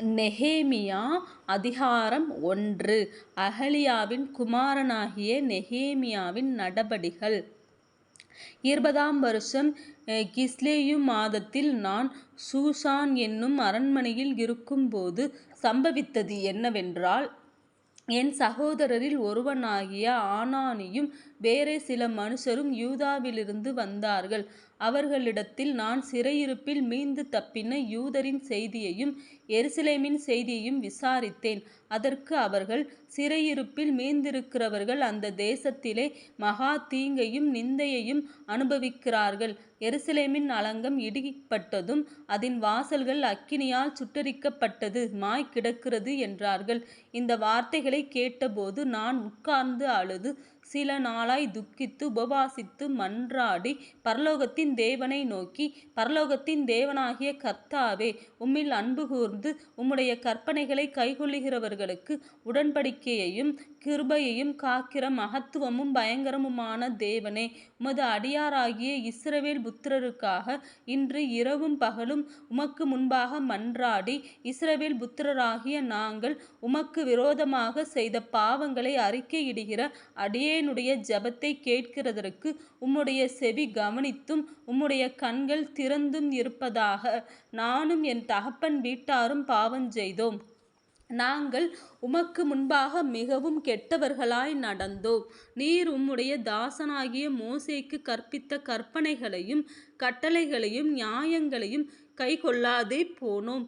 நெஹேமியா அதிகாரம் ஒன்று அகலியாவின் குமாரனாகிய நெஹேமியாவின் நடபடிகள் இருபதாம் வருஷம் கிஸ்லேயு மாதத்தில் நான் சூசான் என்னும் அரண்மனையில் இருக்கும்போது சம்பவித்தது என்னவென்றால் என் சகோதரரில் ஒருவனாகிய ஆனானியும் வேறே சில மனுஷரும் யூதாவிலிருந்து வந்தார்கள். அவர்களிடத்தில் நான் சிறையிருப்பில் மீந்து தப்பின யூதரின் செய்தியையும் எருசலேமின் செய்தியையும் விசாரித்தேன். அதற்கு அவர்கள் சிறையிருப்பில் மீந்திருக்கிறவர்கள் அந்த தேசத்திலே மகா தீங்கையும் நிந்தையையும் அனுபவிக்கிறார்கள். எருசலேமின் அலங்கம் இடிப்பட்டதும் அதன் வாசல்கள் அக்கினியால் சுட்டரிக்கப்பட்டது மாய் கிடக்கிறது என்றார்கள். இந்த வார்த்தைகளைக் கேட்டபோது நான் உட்கார்ந்து அழுது சில நாளாய் துக்கித்து உபவாசித்து மன்றாடி பரலோகத்தின் தேவனை நோக்கி பரலோகத்தின் தேவனாகிய கர்த்தாவே உம்மில் அன்பு கூர்ந்து உம்முடைய கற்பனைகளை கைகொள்ளுகிறவர்களுக்கு உடன்படிக்கையையும் கிருபையையும் காக்கிற மகத்துவமும் பயங்கரமுமான தேவனே உமது அடியாராகிய இஸ்ரவேல் புத்திரருக்காக இன்று இரவும் பகலும் உமக்கு முன்பாக மன்றாடி இஸ்ரவேல் புத்திரராகிய நாங்கள் உமக்கு விரோதமாக செய்த பாவங்களை அறிக்கையிடுகிற அடியே என்னுடைய ஜெபத்தைக் கேட்கிறதற்கு உம்முடைய செவி கவனித்தும் உம்முடைய கண்கள் திறந்தும் இருப்பதாக. நானும் என் தகப்பன் வீட்டாரும் பாவஞ்செய்தோம். நாங்கள் உமக்கு முன்பாக மிகவும் கெட்டவர்களாய் நடந்தோம். நீர் உம்முடைய தாசனாகிய மோசைக்கு கற்பித்த கற்பனைகளையும் கட்டளைகளையும் நியாயங்களையும் கைக்கொள்ளாதே போனோம்.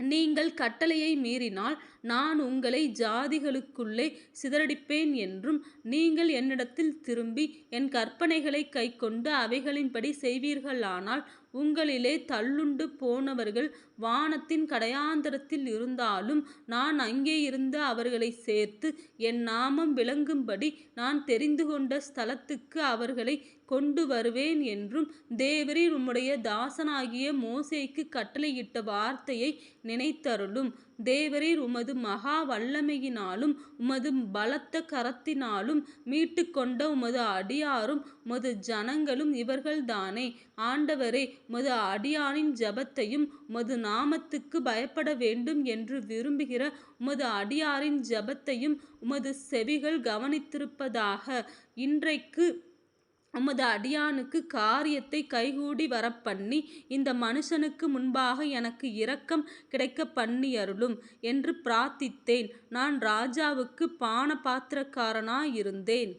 நீங்கள் கட்டளையை மீறினால் நான் உங்களை ஜாதிகளுக்குள்ளே சிதறடிப்பேன் என்றும் நீங்கள் என்னிடத்தில் திரும்பி என் கற்பனைகளை கைக்கொண்டு அவைகளின்படி செய்வீர்களானால் உங்களிலே தள்ளுண்டு போனவர்கள் வானத்தின் கடையாந்தரத்தில் இருந்தாலும் நான் அங்கே இருந்து அவர்களை சேர்த்து என் நாமம் விளங்கும்படி நான் தெரிந்து கொண்ட ஸ்தலத்துக்கு அவர்களை கொண்டு வருவேன் என்றும் தேவரீர் உம்முடைய தாசனாகிய மோசைக்கு கட்டளையிட்ட வார்த்தையை நினைத்தருளும். தேவரீர் உமது மகா வல்லமையினாலும் உமது பலத்த கரத்தினாலும் மீட்டுக்கொண்ட உமது அடியாரும் உமது ஜனங்களும் இவர்கள்தானே. ஆண்டவரே உமது அடியானின் ஜெபத்தையும் உமது பயப்பட வேண்டும் என்று விரும்புகிற உமது அடியாரின் ஜெபத்தையும் உமது செவிகள் கவனித்திருப்பதாக. இன்றைக்கு உமது அடியானுக்கு காரியத்தை கைகூடி வரப்பண்ணி இந்த மனுஷனுக்கு முன்பாக எனக்கு இரக்கம் கிடைக்கப்பண்ணியருளும் என்று பிரார்த்தித்தேன். நான் ராஜாவுக்கு பான பாத்திரக்காரனாயிருந்தேன்